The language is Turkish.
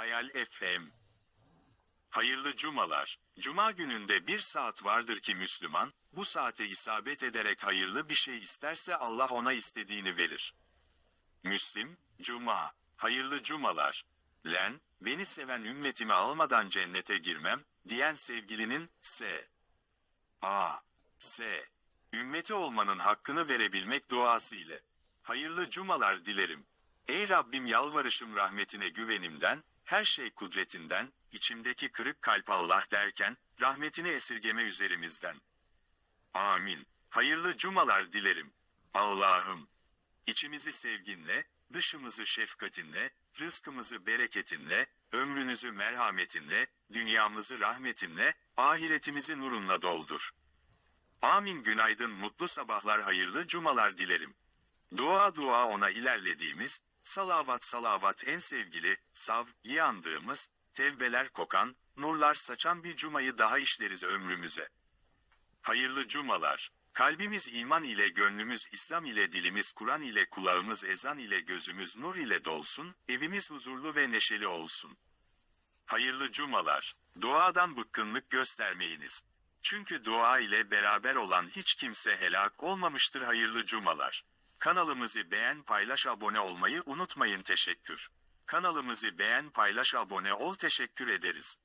Hayal FM Hayırlı cumalar. Cuma gününde bir saat vardır ki Müslüman, bu saate isabet ederek hayırlı bir şey isterse Allah ona istediğini verir. Müslim, Cuma, hayırlı cumalar. Len, beni seven ümmetimi almadan cennete girmem, diyen sevgilinin, S. A. S. Ümmeti olmanın hakkını verebilmek duası ile. Hayırlı cumalar dilerim. Ey Rabbim yalvarışım rahmetine güvenimden, her şey kudretinden, içimdeki kırık kalp Allah derken, rahmetini esirgeme üzerimizden. Amin. Hayırlı cumalar dilerim. Allah'ım. İçimizi sevginle, dışımızı şefkatinle, rızkımızı bereketinle, ömrünüzü merhametinle, dünyamızı rahmetinle, ahiretimizi nurunla doldur. Amin günaydın mutlu sabahlar hayırlı cumalar dilerim. Dua dua ona ilerlediğimiz, salavat salavat en sevgili, sav, yandığımız, tevbeler kokan, nurlar saçan bir cumayı daha işleriz ömrümüze. Hayırlı cumalar. Kalbimiz iman ile gönlümüz İslam ile dilimiz Kur'an ile kulağımız ezan ile gözümüz nur ile dolsun, evimiz huzurlu ve neşeli olsun. Hayırlı cumalar. Duadan bıkkınlık göstermeyiniz. Çünkü dua ile beraber olan hiç kimse helak olmamıştır hayırlı cumalar. Kanalımızı beğen paylaş abone olmayı unutmayın teşekkür. Kanalımızı beğen paylaş abone ol teşekkür ederiz.